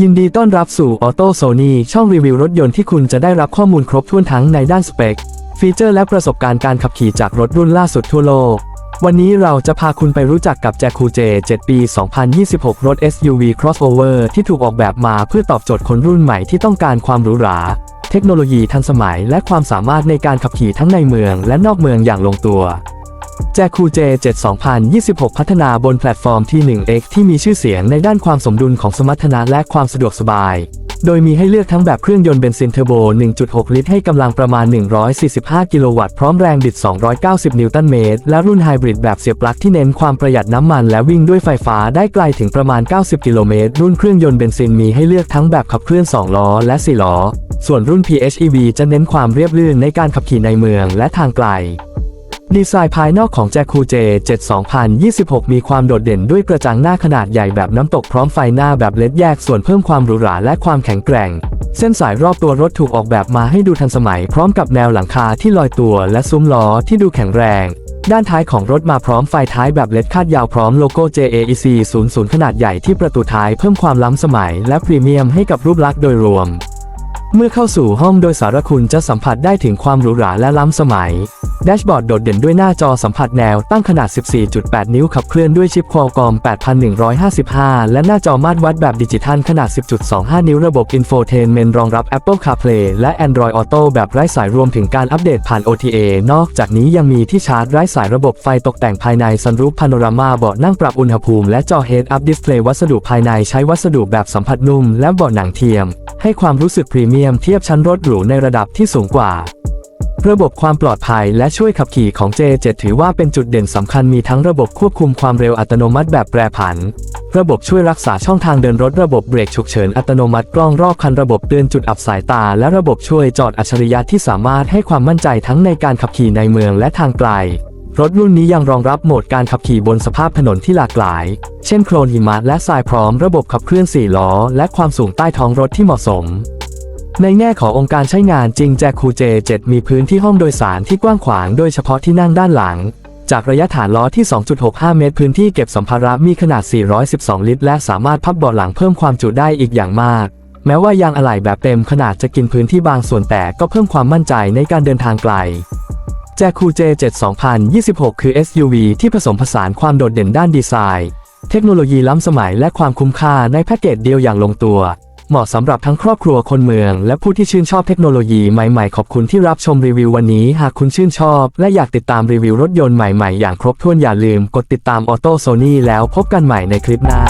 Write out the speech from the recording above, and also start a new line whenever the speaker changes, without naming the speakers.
ยินดีต้อนรับสู่ Auto Sony ช่องรีวิวรถยนต์ที่คุณจะได้รับข้อมูลครบถ้วนทั้งในด้านสเปค ฟีเจอร์และประสบการณ์การขับขี่จากรถรุ่นล่าสุดทั่วโลก วันนี้เราจะพาคุณไปรู้จักกับ Jacu J 7ปี 2026 รถ SUV crossover ที่ถูกออกแบบมาเพื่อตอบโจทย์คนรุ่นใหม่ที่ต้องการความหรูหรา เทคโนโลยีทันสมัย และความสามารถในการขับขี่ทั้งในเมือง และนอกเมืองอย่างลงตัว จคูเจ7 2026 พัฒนาบนแพลตฟอร์มที่ 1X ที่มีชื่อเสียงในด้านความสมดุลของสมรรถนะและความสะดวกสบาย โดยมีให้เลือกทั้งแบบเครื่องยนต์เบนซินเทอร์โบ 1.6 ลิตรให้กำลังประมาณ 145 กิโลวัตต์พร้อมแรงบิด 290 นิวตันเมตร และรุ่นไฮบริดแบบเสียบปลั๊กที่เน้นความประหยัดน้ำมันและวิ่งด้วยไฟฟ้าได้ไกลถึงประมาณ 90 กิโลเมตร รุ่นเครื่องยนต์เบนซินมีให้เลือกทั้งแบบขับเคลื่อน 2 ล้อ และ 4 ล้อ ส่วนรุ่น PHEV จะเน้นความเรียบลื่นในการขับขี่ในเมืองและทางไกล ดีไซน์ภายนอกของ j a c u J 7 2026 มีความโดดเด่นด้วยกระจังหน้าขนาดใหญ่แบบน้ำตกพร้อมไฟหน้าแบบเลดแยกส่วนเพิ่มความหรูหราและความแข็งแกร่ง เส้นสายรอบตัวรถถูกออกแบบมาให้ดูทันสมัย พร้อมกับแนวหลังคาที่ลอยตัวและซุ้มล้อที่ดูแข็งแรง ด้านท้ายของรถมาพร้อมไฟท้ายแบบเลดคาดยาวพร้อมโลโก้ JAEC 00 ขนาดใหญ่ที่ประตูท้ายเพิ่มความล้ำสมัยและพรีเมียมให้กับรูปลักษณ์โดยรวม เมื่อเข้าสู่ห้องโดยสารคุณจะสัมผัสได้ถึงความหรูหราและล้ำสมัย แดชบอร์ดโดดเด่นด้วยหน้าจอสัมผัสแนวตั้งขนาด 14.8 นิ้วขับเคลื่อนด้วยชิป Qualcomm 8155 และหน้าจอมาตรวัดแบบดิจิทัลขนาด 10.25 นิ้วระบบ Infotainment รองรับ Apple CarPlay และ Android Auto แบบไร้สายรวมถึงการอัปเดตผ่าน OTA นอกจากนี้ยังมีที่ชาร์จไร้สายระบบไฟตกแต่งภายใน Sunroof Panorama เบาะนั่งปรับอุณหภูมิและจอ Head Up Display วัสดุภายในใช้วัสดุแบบสัมผัสนุ่มและเบาะหนังเทียม ให้ความรู้สึกพรีเมมียมเทียบชั้นรถหรูในระดับที่สูงกว่า ระบบความปลอดภัยและช่วยขับขี่ของ J7 ถือว่าเป็นจุดเด่นสำคัญมีทั้งระบบควบคุมความเร็วอัตโนมัติแบบแปรผัน ระบบช่วยรักษาช่องทางเดินรถระบบเบรกฉุกเฉินอัตโนมัติกล้องรอบคันระบบเตือนจุดอับสายตา และระบบช่วยจอดอัจฉริยะที่สามารถให้ความมั่นใจทั้งในการขับขี่ในเมืองและทางไกลรถรุ่นนี้ยังรองรับโหมดการขับขี่บนสภาพถนนที่หลากหลาย เช่นโคลนหิมะและทรายพร้อมระบบขับเคลื่อน 4 ล้อ และความสูงใต้ท้องรถที่เหมาะสม ในแง่ขององค์การใช้งานจริงแจคูเจ7มีพื้นที่ห้องโดยสารที่กว้างขวางโดยเฉพาะที่นั่งด้านหลัง จากระยะฐานล้อที่ 2.65 เมตร พื้นที่เก็บสัมภาระมีขนาด 412 ลิตร และสามารถพับเบาะหลังเพิ่มความจุได้อีกอย่างมาก แม้ว่ายางอะไหล่แบบเต็มขนาดจะกินพื้นที่บางส่วนแต่ก็เพิ่มความมั่นใจในการเดินทางไกลแจคูเจ7 2026 คือ SUV ที่ผสมผสานความโดดเด่นด้านดีไซน์ เทคโนโลยีล้ำสมัยและความคุ้มค่าในแพ็กเกจเดียวอย่างลงตัว เหมาะสำหรับทั้งครอบครัวคนเมือง และผู้ที่ชื่นชอบเทคโนโลยีใหม่ๆ ขอบคุณที่รับชมรีวิววันนี้ หากคุณชื่นชอบ และอยากติดตามรีวิวรถยนต์ใหม่ๆ อย่างครบถ้วนอย่าลืมกดติดตามออโต้โซนี่แล้วพบกันใหม่ในคลิปหน้า